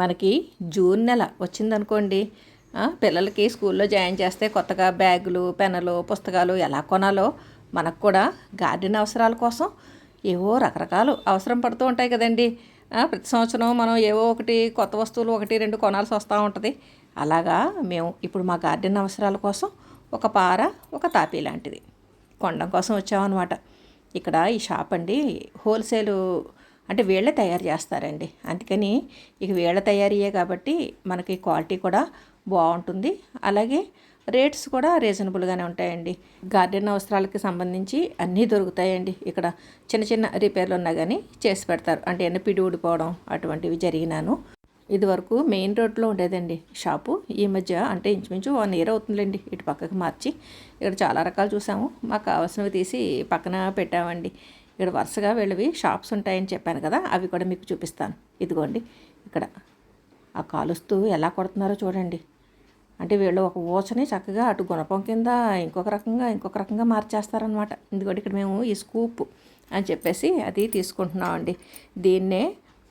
మనకి జూన్ నెల వచ్చిందనుకోండి పిల్లలకి స్కూల్లో జాయిన్ చేస్తే కొత్తగా బ్యాగులు పెన్నులు పుస్తకాలు ఎలా కొనాలో మనకు కూడా గార్డెన్ అవసరాల కోసం ఏవో రకరకాలు అవసరం పడుతూ ఉంటాయి కదండి. ప్రతి సంవత్సరం మనం ఏవో ఒకటి కొత్త వస్తువులు ఒకటి రెండు కొనాల్సి వస్తూ ఉంటుంది. అలాగా మేము ఇప్పుడు మా గార్డెన్ అవసరాల కోసం ఒక పార ఒక తాపీ లాంటిది కొండం కోసం వచ్చామన్నమాట. ఇక్కడ ఈ షాప్ అండి హోల్సేలు అంటే వీళ్ళే తయారు చేస్తారండి. అందుకని ఇక వీళ్ళ తయారీయే కాబట్టి మనకి క్వాలిటీ కూడా బాగుంటుంది. అలాగే రేట్స్ కూడా రీజనబుల్గానే ఉంటాయండి. గార్డెన్ అవసరాలకి సంబంధించి అన్నీ దొరుకుతాయండి. ఇక్కడ చిన్న చిన్న రిపేర్లు ఉన్నా కానీ చేసి పెడతారు. అంటే ఎన్న పిడి ఊడిపోవడం అటువంటివి జరిగినాను. ఇదివరకు మెయిన్ రోడ్లో ఉండేదండి షాపు. ఈ మధ్య అంటే ఇంచుమించు వన్ ఇయర్ అవుతుందిలేండి ఇటు పక్కకి మార్చి. ఇక్కడ చాలా రకాలు చూసాము. మాకు కావాల్సినవి తీసి పక్కన పెట్టామండి. ఇక్కడ వరుసగా వెళ్ళవి షాప్స్ ఉంటాయని చెప్పాను కదా అవి కూడా మీకు చూపిస్తాను. ఇదిగోండి ఇక్కడ ఆ కాలుస్తూ ఎలా కొడుతున్నారో చూడండి. అంటే వీళ్ళు ఒక ఊచని చక్కగా అటు గుణపం కింద ఇంకొక రకంగా ఇంకొక రకంగా మార్చేస్తారనమాట ఎందుకంటే ఇక్కడ మేము ఈ స్కూప్ అని చెప్పేసి అది తీసుకుంటున్నామండి. దీన్నే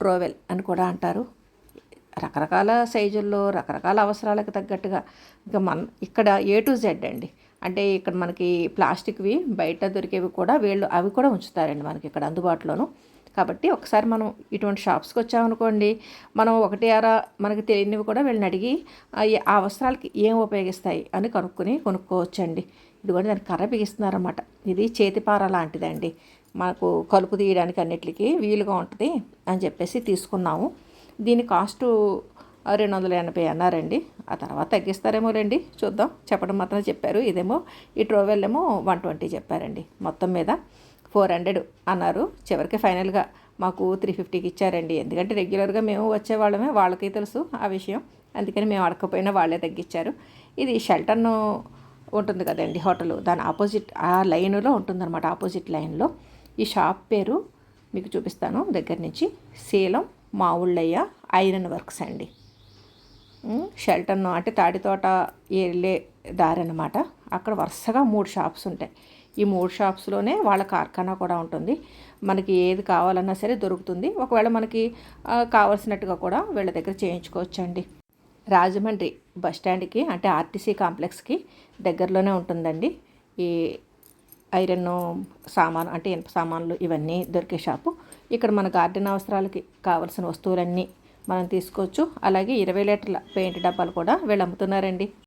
ట్రోవెల్ అని కూడా అంటారు. రకరకాల సైజుల్లో రకరకాల అవసరాలకు తగ్గట్టుగా. ఇంకా మన ఇక్కడ ఏ టు జెడ్ అండి. అంటే ఇక్కడ మనకి ప్లాస్టిక్వి బయట దొరికేవి కూడా వీళ్ళు అవి కూడా ఉంచుతారండి మనకి ఇక్కడ అందుబాటులోను. కాబట్టి ఒకసారి మనం ఇటువంటి షాప్స్కి వచ్చామనుకోండి మనం ఒకటి అరా మనకి తెలియనివి కూడా వీళ్ళని అడిగి ఆ వస్త్రాలకి అవసరాలకి ఏం ఉపయోగిస్తాయి? అని కనుక్కొని కొనుక్కోవచ్చండి. ఇదిగోండి దాన్ని దానికి కర్ర బిగిస్తున్నారన్నమాట. ఇది చేతిపార లాంటిదండి. మనకు కలుపు తీయడానికి అన్నిటికీ వీలుగా ఉంటుంది అని చెప్పేసి తీసుకున్నాము. దీని కాస్ట్ రెండు వందల ఎనభై అన్నారండి ఆ తర్వాత తగ్గిస్తారేమో రండి చూద్దాం. చెప్పడం మాత్రం చెప్పారు. ఇదేమో ఈ ట్రోవెల్ ఏమో వన్ ట్వంటీ చెప్పారండి. మొత్తం మీద ఫోర్ హండ్రెడ్ అన్నారు. చివరికి ఫైనల్గా మాకు త్రీ ఫిఫ్టీకి ఇచ్చారండి. ఎందుకంటే రెగ్యులర్గా మేము వచ్చేవాళ్ళమే వాళ్ళకి తెలుసు ఆ విషయం. అందుకని మేము అడగకపోయినా వాళ్ళే తగ్గించారు. ఇది షెల్టర్ను ఉంటుంది కదండి హోటల్. దాని ఆపోజిట్ ఆ లైన్లో ఉంటుందన్నమాట ఆపోజిట్ లైన్లో. ఈ షాప్ పేరు మీకు చూపిస్తాను. దగ్గర నుంచి సేలం మావుళ్ళయ్య ఐరన్ వర్క్స్ అండి. షెల్టర్ను షెల్టన్ అంటే తాడితోట వెళ్ళే దారి అనమాట అక్కడ వరుసగా మూడు షాప్స్ ఉంటాయి. ఈ మూడు షాప్స్లోనే వాళ్ళ కార్ఖానా కూడా ఉంటుంది. మనకి ఏది కావాలన్నా సరే దొరుకుతుంది. ఒకవేళ మనకి కావలసినట్టుగా కావాల్సినట్టుగా కూడా వీళ్ళ దగ్గర చేయించుకోవచ్చండి. రాజమండ్రి బస్ స్టాండ్కి అంటే ఆర్టీసీ కాంప్లెక్స్కి దగ్గరలోనే ఉంటుందండి. ఈ ఐరన్ సామాను అంటే ఇనుప సామాన్లు ఇవన్నీ దొరికే షాపు. ఇక్కడ మన గార్డెన్ అవసరాలకి కావాల్సిన వస్తువులన్నీ మనం తీసుకోవచ్చు. అలాగే ఇరవై లీటర్ల పెయింట్ డబ్బాలు కూడా వీళ్ళు అమ్ముతున్నారండి.